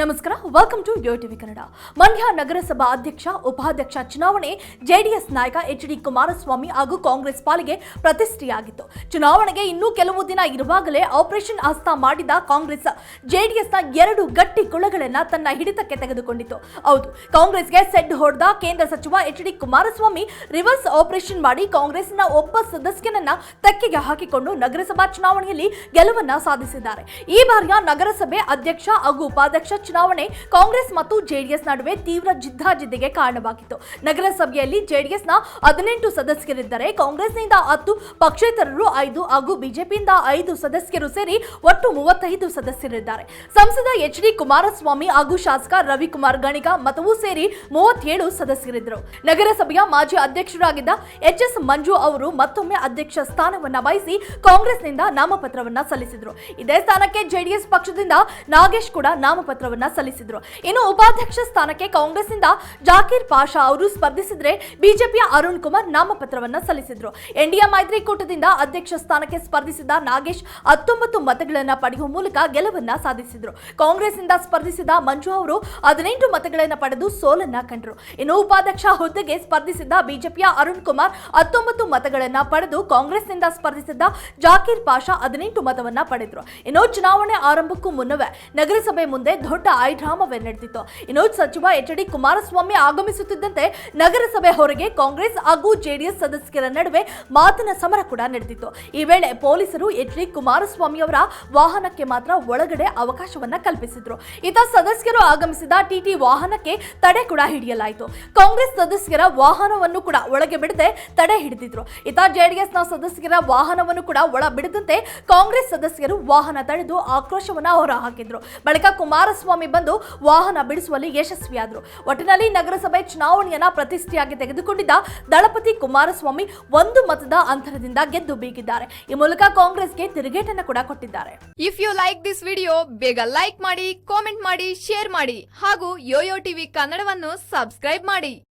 ನಮಸ್ಕಾರ welcome to Yo TV Kannada Mandya ನಗರಸಭಾ ಅಧ್ಯಕ್ಷ, ಉಪಾಧ್ಯಕ್ಷ ಚುನಾವಣೆ ಜೆಡಿಎಸ್ ನಾಯಕ ಎಚ್ ಡಿ ಕುಮಾರಸ್ವಾಮಿ ಹಾಗೂ ಕಾಂಗ್ರೆಸ್ ಪಾಲಿಗೆ ಪ್ರತಿಷ್ಠೆಯಾಗಿತ್ತು. ಚುನಾವಣೆಗೆ ಇನ್ನೂ ಕೆಲವು ದಿನ ಇರುವಾಗಲೇ ಆಪರೇಷನ್ ಆಸ್ತಾ ಮಾಡಿದ ಕಾಂಗ್ರೆಸ್ ಜೆಡಿಎಸ್ನ ಎರಡು ಗಟ್ಟಿ ಕುಳಗಳನ್ನ ತನ್ನ ಹಿಡಿತಕ್ಕೆ ತೆಗೆದುಕೊಂಡಿತ್ತು. ಹೌದು, ಕಾಂಗ್ರೆಸ್ಗೆ ಸೆಡ್ ಹೊಡೆದ ಕೇಂದ್ರ ಸಚಿವ H D Kumaraswamy reverse operation ಮಾಡಿ ಕಾಂಗ್ರೆಸ್ನ ಒಬ್ಬ ಸದಸ್ಯನನ್ನ ತೆಕ್ಕೆಗೆ ಹಾಕಿಕೊಂಡು ನಗರಸಭಾ ಚುನಾವಣೆಯಲ್ಲಿ ಗೆಲುವನ್ನ ಸಾಧಿಸಿದ್ದಾರೆ. ಈ ಬಾರಿಯ ನಗರಸಭೆ ಅಧ್ಯಕ್ಷ ಹಾಗೂ ಉಪಾಧ್ಯಕ್ಷ ಚುನಾವಣೆ ಕಾಂಗ್ರೆಸ್ ಮತ್ತು ಜೆಡಿಎಸ್ ನಡುವೆ ತೀವ್ರ ಜಿದ್ದಾಜಿದ್ದಿಗೆ ಕಾರಣವಾಗಿತ್ತು. ನಗರಸಭೆಯಲ್ಲಿ ಜೆಡಿಎಸ್ನ ಹದಿನೆಂಟು ಸದಸ್ಯರಿದ್ದರೆ ಕಾಂಗ್ರೆಸ್ನಿಂದ ಹತ್ತು, ಪಕ್ಷೇತರರು ಐದು ಹಾಗೂ ಬಿಜೆಪಿಯಿಂದ ಐದು ಸದಸ್ಯರು ಸೇರಿ ಒಟ್ಟು ಮೂವತ್ತೈದು ಸದಸ್ಯರಿದ್ದಾರೆ. ಸಂಸದ ಎಚ್ ಡಿ ಕುಮಾರಸ್ವಾಮಿ ಹಾಗೂ ಶಾಸಕ ರವಿಕುಮಾರ್ ಗಣಿಗ ಮತವೂ ಸೇರಿ ಮೂವತ್ತೇಳು ಸದಸ್ಯರಿದ್ದರು. ನಗರಸಭೆಯ ಮಾಜಿ ಅಧ್ಯಕ್ಷರಾಗಿದ್ದ ಎಚ್ ಎಸ್ ಮಂಜು ಅವರು ಮತ್ತೊಮ್ಮೆ ಅಧ್ಯಕ್ಷ ಸ್ಥಾನವನ್ನ ವಹಿಸಿ ಕಾಂಗ್ರೆಸ್ನಿಂದ ನಾಮಪತ್ರವನ್ನ ಸಲ್ಲಿಸಿದರು. ಇದೇ ಸ್ಥಾನಕ್ಕೆ ಜೆಡಿಎಸ್ ಪಕ್ಷದಿಂದ ನಾಗೇಶ್ ಕೂಡ ನಾಮಪತ್ರವನ್ನ ಸಲ್ಲಿಸಿದ್ರು. ಇನ್ನು ಉಪಾಧ್ಯಕ್ಷ ಸ್ಥಾನಕ್ಕೆ ಕಾಂಗ್ರೆಸ್ನಿಂದ ಜಾಕೀರ್ ಪಾಷಾ ಅವರು ಸ್ಪರ್ಧಿಸಿದ್ರೆ ಬಿಜೆಪಿಯ ಅರುಣ್ ಕುಮಾರ್ ನಾಮಪತ್ರವನ್ನ ಸಲ್ಲಿಸಿದ್ರು. ಎನ್ಡಿಎ ಮೈತ್ರಿಕೂಟದಿಂದ ಅಧ್ಯಕ್ಷ ಸ್ಥಾನಕ್ಕೆ ಸ್ಪರ್ಧಿಸಿದ ನಾಗೇಶ್ ಹತ್ತೊಂಬತ್ತು ಮತಗಳನ್ನ ಪಡೆಯುವ ಮೂಲಕ ಗೆಲುವನ್ನ ಸಾಧಿಸಿದ್ರು. ಕಾಂಗ್ರೆಸ್ನಿಂದ ಸ್ಪರ್ಧಿಸಿದ ಮಂಜು ಅವರು ಹದಿನೆಂಟು ಮತಗಳನ್ನ ಪಡೆದು ಸೋಲನ್ನ ಕಂಡರು. ಇನ್ನು ಉಪಾಧ್ಯಕ್ಷ ಹುದ್ದೆಗೆ ಸ್ಪರ್ಧಿಸಿದ್ದ ಬಿಜೆಪಿಯ ಅರುಣ್ ಕುಮಾರ್ ಹತ್ತೊಂಬತ್ತು ಮತಗಳನ್ನ ಪಡೆದು ಕಾಂಗ್ರೆಸ್ನಿಂದ ಸ್ಪರ್ಧಿಸಿದ್ದ ಜಾಕೀರ್ ಪಾಷಾ ಹದಿನೆಂಟು ಮತವನ್ನ ಪಡೆದ್ರು. ಇನ್ನು ಚುನಾವಣೆ ಆರಂಭಕ್ಕೂ ಮುನ್ನವೇ ನಗರಸಭೆ ಮುಂದೆ ದೊಡ್ಡ ಐಡ್ರಾಮವೇ ನಡೆದಿತ್ತು ಇನ್ನು ಸಚಿವ ಎಚ್ ಡಿ ಕುಮಾರಸ್ವಾಮಿ ಆಗಮಿಸುತ್ತಿದ್ದಂತೆ ನಗರಸಭೆ ಹೊರಗೆ ಕಾಂಗ್ರೆಸ್ ಹಾಗೂ ಜೆಡಿಎಸ್ ಸದಸ್ಯರ ನಡುವೆ ಮಾತಿನ ಸಮರ ಕೂಡ ನಡೆದಿತ್ತು ಈ ವೇಳೆ ಪೊಲೀಸರು ಎಚ್ ಡಿ ಕುಮಾರಸ್ವಾಮಿ ಅವರ ವಾಹನಕ್ಕೆ ಮಾತ್ರ ಒಳಗಡೆ ಅವಕಾಶವನ್ನ ಕಲ್ಪಿಸಿದ್ರು. ಇತ ಸದಸ್ಯರು ಆಗಮಿಸಿದ ಟಿಟಿ ವಾಹನಕ್ಕೆ ತಡೆ ಕೂಡ ಹಿಡಿಯಲಾಯಿತು. ಕಾಂಗ್ರೆಸ್ ಸದಸ್ಯರ ವಾಹನವನ್ನು ಕೂಡ ಒಳಗೆ ಬಿಡದೆ ತಡೆ ಹಿಡಿದಿದ್ರು. ಇತ ಜೆಡಿಎಸ್ನ ಸದಸ್ಯರ ವಾಹನವನ್ನು ಕೂಡ ಒಳ ಬಿಡದಂತೆ ಕಾಂಗ್ರೆಸ್ ಸದಸ್ಯರು ವಾಹನ ತಡೆದು ಆಕ್ರೋಶವನ್ನ ಹೊರಹಾಕಿದ್ರು. ಬಳಿಕ ಕುಮಾರಸ್ವಾಮಿ ಬಂದು ವಾಹನ ಬಿಡಿಸುವಲ್ಲಿ ಯಶಸ್ವಿಯಾದರು. ಒಟ್ಟಿನಲ್ಲಿ ನಗರಸಭೆ ಚುನಾವಣೆಯನ್ನ ಪ್ರತಿಷ್ಠೆಯಾಗಿ ತೆಗೆದುಕೊಂಡಿದ್ದ ದಳಪತಿ ಕುಮಾರಸ್ವಾಮಿ ಒಂದು ಮತದ ಅಂತರದಿಂದ ಗೆದ್ದು ಬೀಗಿದ್ದಾರೆ. ಈ ಮೂಲಕ ಕಾಂಗ್ರೆಸ್ಗೆ ತಿರುಗೇಟನ್ನು ಕೂಡ ಕೊಟ್ಟಿದ್ದಾರೆ. If you like this video ಬೇಗ ಲೈಕ್ ಮಾಡಿ ಕಾಮೆಂಟ್ ಮಾಡಿ ಶೇರ್ ಮಾಡಿ ಹಾಗೂ ಯೋಯೋ ಟಿವಿ ಕನ್ನಡವನ್ನು ಸಬ್ಸ್ಕ್ರೈಬ್ ಮಾಡಿ.